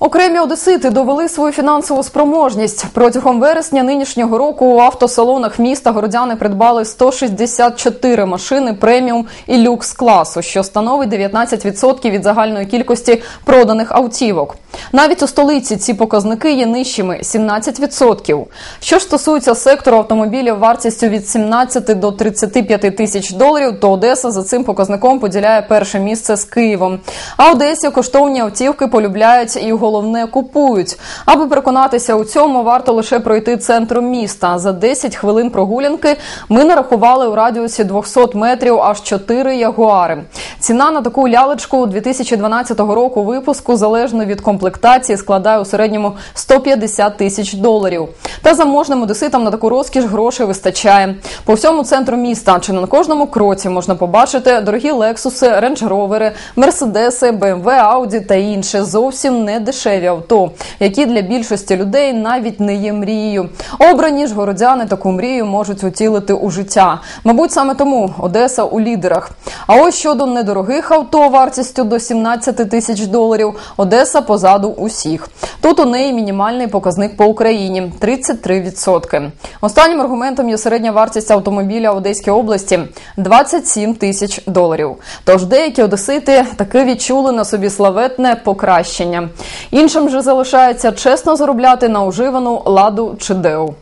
Окремі одесити довели свою фінансову спроможність. Протягом вересня нинішнього року у автосалонах міста городяни придбали 164 машини преміум і люкс класу, що становить 19% від загальної кількості проданих автівок. Навіть у столиці ці показники є нижчими 17%. Що ж стосується сектору автомобілів вартістю від 17 до 35 тисяч доларів, то Одеса за цим показником поділяє перше місце з Києвом. А Одесі коштовні автівки полюбляють і головне купують. Аби переконатися у цьому, варто лише пройти центром міста. За 10 хвилин прогулянки ми нарахували у радіусі 200 метрів аж 4 ягуари. Ціна на таку лялечку 2012 року випуску залежно від комплектації складає у середньому 150 тисяч доларів. Та заможним одеситам на таку розкіш грошей вистачає. По всьому центру міста чи на кожному кроці можна побачити дорогі лексуси, рейндж-ровери, мерседеси, БМВ, Ауді та інше зовсім не дешеві авто, які для більшості людей навіть не є мрією. Обрані ж городяни таку мрію можуть утілити у життя. Мабуть, саме тому Одеса у лідерах. А ось щодо недорогих авто вартістю до 17 тисяч доларів, Одеса позаду усіх. Тут у неї мінімальний показник по Україні 33%. Останнім аргументом є середня вартість автомобіля в Одеській області 27 тисяч доларів. Тож деякі одесити таки відчули на собі славетне покращення. Іншим же залишається чесно заробляти на уживану ладу чи деу.